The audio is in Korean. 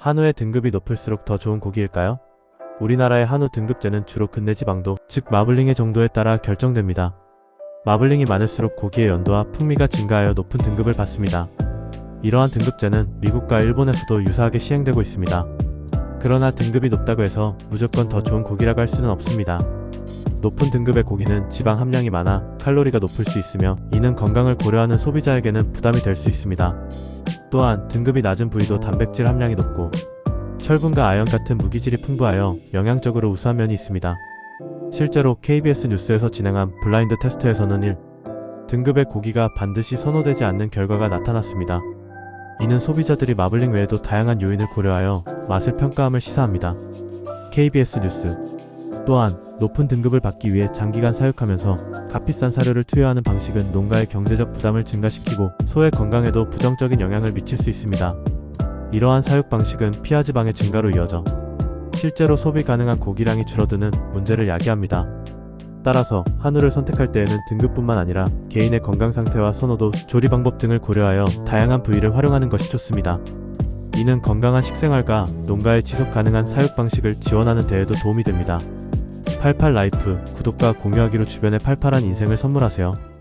한우의 등급이 높을수록 더 좋은 고기일까요? 우리나라의 한우 등급제는 주로 근내지방도, 즉 마블링의 정도에 따라 결정됩니다. 마블링이 많을수록 고기의 연도와 풍미가 증가하여 높은 등급을 받습니다. 이러한 등급제는 미국과 일본에서도 유사하게 시행되고 있습니다. 그러나 등급이 높다고 해서 무조건 더 좋은 고기라고 할 수는 없습니다. 높은 등급의 고기는 지방 함량이 많아 칼로리가 높을 수 있으며 이는 건강을 고려하는 소비자에게는 부담이 될 수 있습니다. 또한 등급이 낮은 부위도 단백질 함량이 높고 철분과 아연 같은 무기질이 풍부하여 영양적으로 우수한 면이 있습니다. 실제로 KBS 뉴스에서 진행한 블라인드 테스트에서는 1. 등급의 고기가 반드시 선호되지 않는 결과가 나타났습니다. 이는 소비자들이 마블링 외에도 다양한 요인을 고려하여 맛을 평가함을 시사합니다. KBS 뉴스 또한 높은 등급을 받기 위해 장기간 사육하면서 값비싼 사료를 투여하는 방식은 농가의 경제적 부담을 증가시키고 소의 건강에도 부정적인 영향을 미칠 수 있습니다. 이러한 사육 방식은 피하 지방의 증가로 이어져 실제로 소비 가능한 고기량이 줄어드는 문제를 야기합니다. 따라서 한우를 선택할 때에는 등급뿐만 아니라 개인의 건강 상태와 선호도, 조리 방법 등을 고려하여 다양한 부위를 활용하는 것이 좋습니다. 이는 건강한 식생활과 농가의 지속 가능한 사육 방식을 지원하는 데에도 도움이 됩니다. 88라이프 구독과 공유하기로 주변에 팔팔한 인생을 선물하세요.